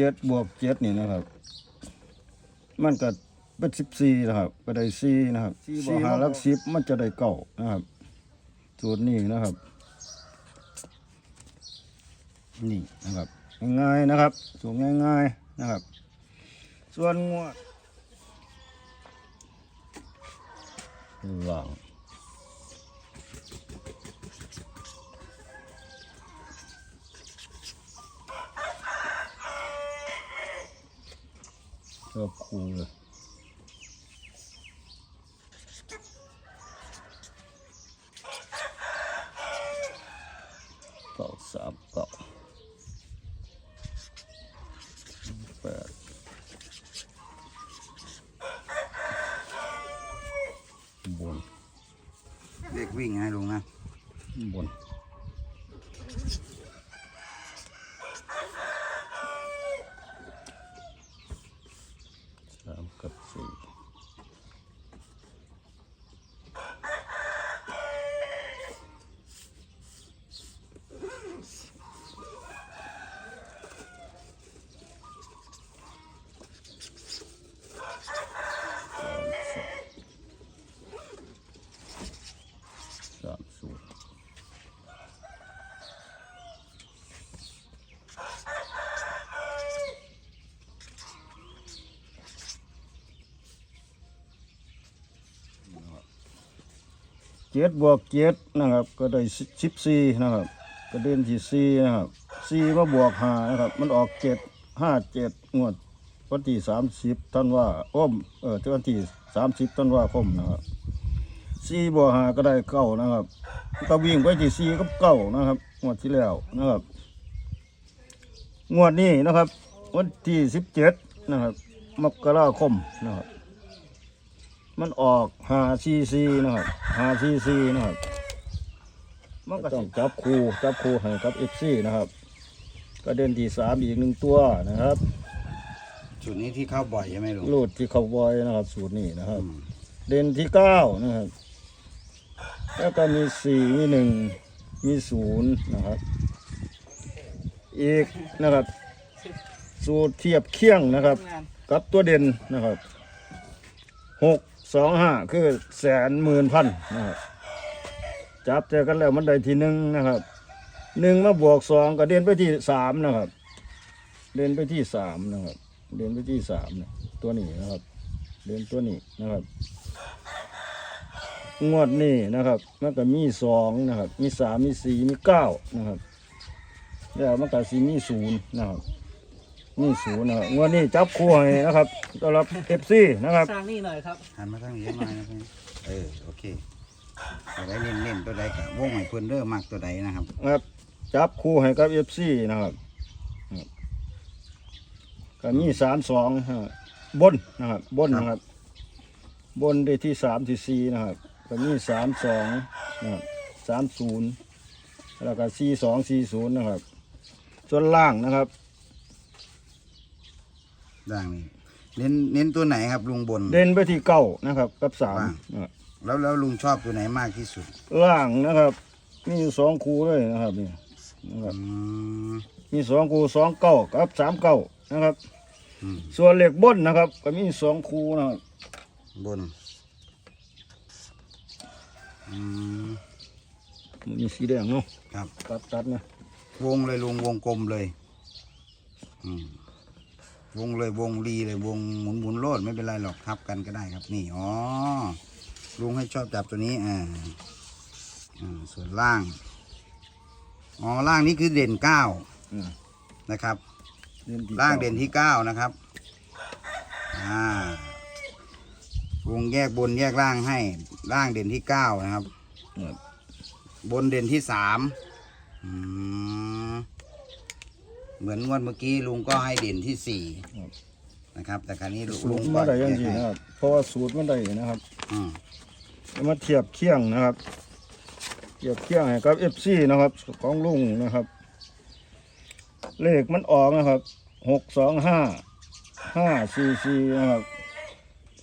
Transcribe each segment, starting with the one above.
เจ็ดบวกเจ็ดนี่นะครับ มันก็เป็นสิบสี่นะครับก็ได้สี่นะครับสี่บวกหาหลักสิบมันจะได้เก้านะครับสูตรนี้นะครับ นี่นะครับง่ายๆนะครับ สูตรง่าย ๆนะครับ ส่วนงวดวาง อบคูเลยเก้าสามเก้าแปดบนเด็กวิ่งให้ลุงนะบน สา เจ็ดบวกเจ็ดนะครับ ก็ได้สิบสี่นะครับกระเด็นที่สี่นะครับสี่มาบวกห้านะครับ มันออกเจ็ดห้าเจ็ดงวดวันที่สามสิบท่านว่าอ้อมเออวันที่สามสิบท่านว่าคมนะครับสี่บวกห้าก็ได้เก้านะครับก็วิ่งไปที่สี่กับเก้านะครับ งวดที่แล้วนะครับ งวดนี้นะครับ วันที่สิบเจ็ดนะครับ มกราคมนะครับ มันออกหาซีซีนะครับหาซีซีนะครับ มันก็ต้องจับคู่จับคู่ให้กับเอฟซีนะครับ ก็เด่นที่สามอีกหนึ่งตัวนะครับ จุดนี้ที่เข้าบ่อยใช่ไหมลุงลูดที่เขาบอยนะครับ สูตรนี้นะครับอืมเด่นที่เก้านะครับ แล้วก็มีสี่มีหนึ่งมีศูนย์นะครับ อีกนะครับ สูตรเทียบเคียงนะครับ กับตัวเด่นนะครับหก สองห้าคือแสนหมื่นพันนะครับจับเจอกันแล้วมันได้ทีหนึ่งนะครับหนึ่งมาบวกสองก็เด่นไปที่สามนะครับ เด่นไปที่สามนะครับ เด่นไปที่สามนะตัวนี้นะครับ เด่นตัวนี้นะครับ งวดนี้นะครับมันก็มีสองนะครับ มีสามมีสี่มีเก้านะครับ แล้วมันก็สีมีศูนย์นะครับ นี่ศูนย์นะครับงวดนี้จับคู่ให้นะครับสำหรับเอฟซีนะครับ สร้างนี่หน่อยครับหันมาทางนี้หน่อยนะครับเออโอเคตัวใดเน้นเน้นๆตัวใดกับวงให้เพิ่นเด้อมากตัวใดนะครับนะครับจับคู่ให้กับเอฟซีนะครับครับก็มีสามสองบนนะครับบนนะครับ บนได้ที่สามที่สี่นะครับก็มีสามสองนะครับสามศูนย์แล้วก็สี่สองสี่ศูนย์นะครับ ส่วนล่างนะครับ ด่างนี้เน้นเน้นตัวไหนครับลุงบน เด่นไปที่เก้านะครับ กับสามว่าง นะครับแล้วแล้วลุงชอบตัวไหนมากที่สุดล่างนะครับ มีอยู่สองคู่เลยนะครับนี่นะครับ อืม มีสองคู่สองเก้ากับสามเก้านะครับ อืม ส่วนเหล็กบนนะครับ ก็มีสองคู่นะครับบนอืมมีสีแดงเนาะครับ ตัดตัดนะวงเลยลุงวงกลมเลย อืม วงเลยวงรีเลยวงหมุนหมุนโลดไม่เป็นไรหรอกทับกันก็ได้ครับนี่อ๋อลุงให้ชอบจับตัวนี้อ่าอ่าส่วนล่างอ๋อล่างนี้คือเด่นเก้าอืมนะครับเด่นที่ล่างก้เด่นที่เก้านะครับอ่าวงแยกบนแยกล่างให้ล่างเด่นที่เก้านะครับครับบนเด่นที่สามอืม เหมือนงวดเมื่อกี้ลุงก็ให้เด่นที่สี่นะครับ แต่คราวนี้สูลุตงรก็มาได้ยังแยกดีให้นะครับ เพราะว่าสูตรมันได้นะครับอืมเอามาเทียบเคียงนะครับ เทียบเคียงให้กับเอฟซีนะครับ ของลุงนะครับ เลขมันออกนะครับหกสองห้าห้าสี่สี่นะครับ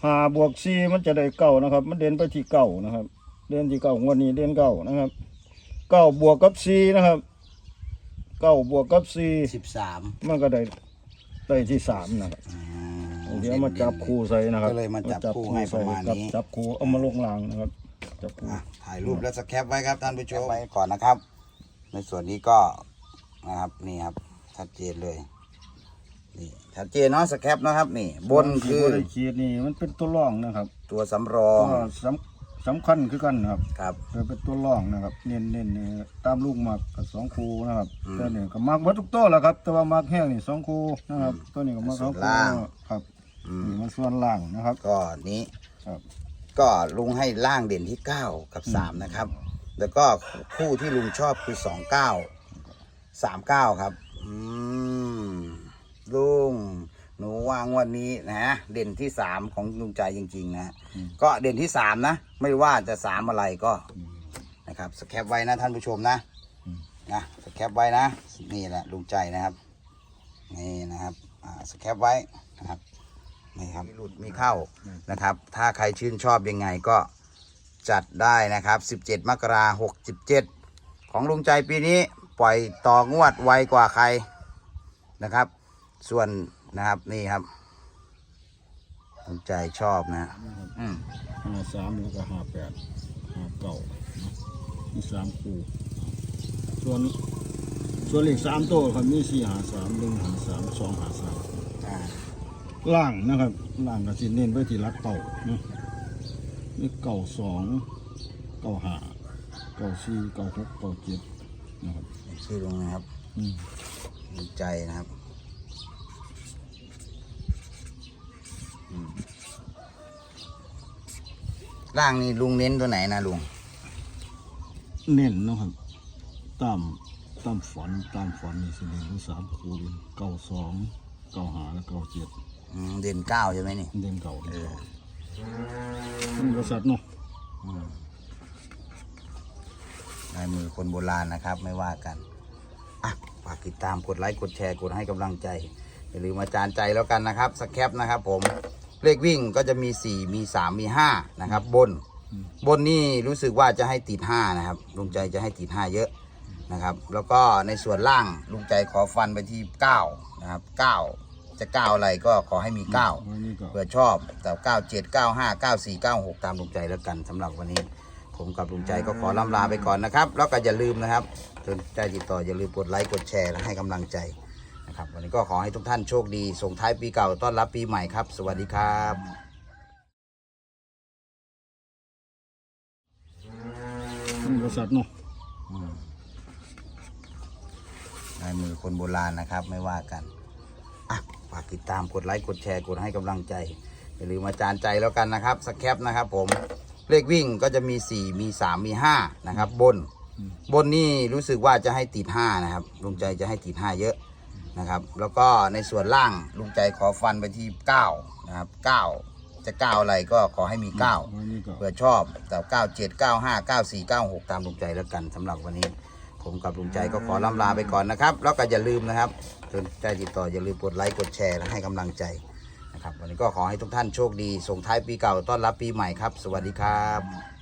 ห้าบวกสี่มันจะได้เก้านะครับ มันเด่นไปที่เก้านะครับ เด่นที่เก้างวดนี้เด่นเก้านะครับเก้าบวกกับสี่นะครับ เก้าบวกกับสี่สิบสามมันก็ได้ได้ที่สามนะครับอืเดี๋ยวมาจับคู่ใส่นะครับก็เลยมาจับคู่ให้ประมาณนี้จับคู่เอามาลงรางนะครับจับคู่อะถ่ายรูปแล้วสแคปไว้ครับท่านผู้ชมไว้ก่อนนะครับ ในส่วนนี้ก็นะครับนี่ครับชัดเจนเลยนี่ชัดเจนเนาะสแคปนะครับ นี่ บนคือได้ขีดนี่มันเป็นตัวรองนะครับ ตัวสำรองก็ สำสำคัญคือกันนะครับครับแต่เป็นตัวรองนะครับ เน้นเน้นๆนี่ตามลูกหมักกับสองคูนะครับอืมแต่นี่ก็มักหมดทุกตัวแหละครับแต่ว่ามักแห้งนี่สองคูนะครับตัวนี้ก็มักสองส่วนคูล่างครับอืมนี่มันส่วนล่างนะครับก็นี้ครับ ก็ลุงให้ล่างเด่นที่ 9 กับ 3 นะครับ แล้วก็คู่ที่ลุงชอบคือ 29 39 ครับ อืมลุง หนูวางวันนี้นะเด่นที่3ของลุงใจจริง ๆ นะก็เด่นที่3นะ ไม่ว่าจะ3อะไรก็นะครับสแคปไว้นะท่านผู้ชมนะนะสแคปไว้นะ นี่แหละลุงใจนะครับ นี่นะครับอ่าสแคปไว้นะครับนี่ครับมีหลุดมีเข้านะครับ ถ้าใครชื่นชอบยังไงก็จัดได้นะครับ 17 มกราคม67ของลุงใจปีนี้ปล่อยต่องวดไวกว่าใครนะครับ ส่วน นะครับ นี่ครับลุงใจชอบนะอืมห้าสามแล้วก็ห้าแปดห้าเก้ามีสามคูส่วนส่วนอีกสามตัวครับมีสี่หาสามหนึ่งหาสามสองหาสามอ่าล่างนะครับล่างก็สิเน้นไปที่รักเก่านะนี่เก่าสองเก่าหาเก่าสี่เก่าหกเก่าเจ็ดนะครับชื่อลุงนะครับอืมลุงใจนะครับ อืมร่างนี่ลุงเน้นตัวไหนนะลุง เน้นเนาะครับตามตามฝันตามฝันนี่สิเน้นอยู่สามคูณเก่าสองเก่าหาและเก่าเจ็ดอืมเด่นเก้าใช่ไหมนี่ เด่นเก่าเอเด่นอเก่าเป็นบริษัทเนาะลายมือคนโบราณนะครับ ไม่ว่ากันอะฝากติดตามกดไลค์กดแชร์กดให้กำลังใจอย่าลืมอาจารย์ใจแล้วกันนะครับสแคปนะครับผม เลขวิ่งก็จะมี 4 มี 3 มี 5 นะครับ บน บนนี่รู้สึกว่าจะให้ติด 5 นะครับ ลุงใจจะให้ติด 5 เยอะนะครับ แล้วก็ในส่วนล่างลุงใจขอฟันไปที่ 9 นะครับ 9 จะ 9 อะไรก็ขอให้มี9วันนี้ก็เผื่อชอบแต่9 7 9 5 9 4 9 6 ตามลุงใจแล้วกันสำหรับวันนี้ ผมกับลุงใจก็ขอล่ำลาไปก่อนนะครับ แล้วก็อย่าลืมนะครับสนใจติดต่ออย่าลืมกดไลค์กดแชร์และให้กำลังใจ นะครับวันนี้ก็ขอให้ทุกท่านโชคดี ส่งท้ายปีเก่าต้อนรับปีใหม่ครับ สวัสดีครับเป็นบริษัทเนาะลายมือคนโบราณนะครับ ไม่ว่ากันอะฝากติดตามกดไลค์กดแชร์กดให้กำลังใจอย่าลืมอาจารย์ใจแล้วกันนะครับสแคปนะครับผมเลขวิ่งก็จะมี 4 มี 3 มี 5 นะครับ บน บนนี่รู้สึกว่าจะให้ติด 5 นะครับลุงใจจะให้ติด 5 เยอะ นะครับ แล้วก็ในส่วนล่างลุงใจขอฟันไปที่9นะครับ9จะ9อะไรก็ขอให้มี9วันนี้ก็เผื่อชอบแต่9 7 9 5 9 4 9 6 ตามลุงใจแล้วกันสำหรับวันนี้ ผมกับลุงใจก็ขอล่ำลาไปก่อนนะครับ แล้วก็อย่าลืมนะครับสนใจติดต่ออย่าลืมกดไลค์กดแชร์และให้กำลังใจนะครับ วันนี้ก็ขอให้ทุกท่านโชคดีส่งท้ายปีเก่าต้อนรับปีใหม่ครับ สวัสดีครับ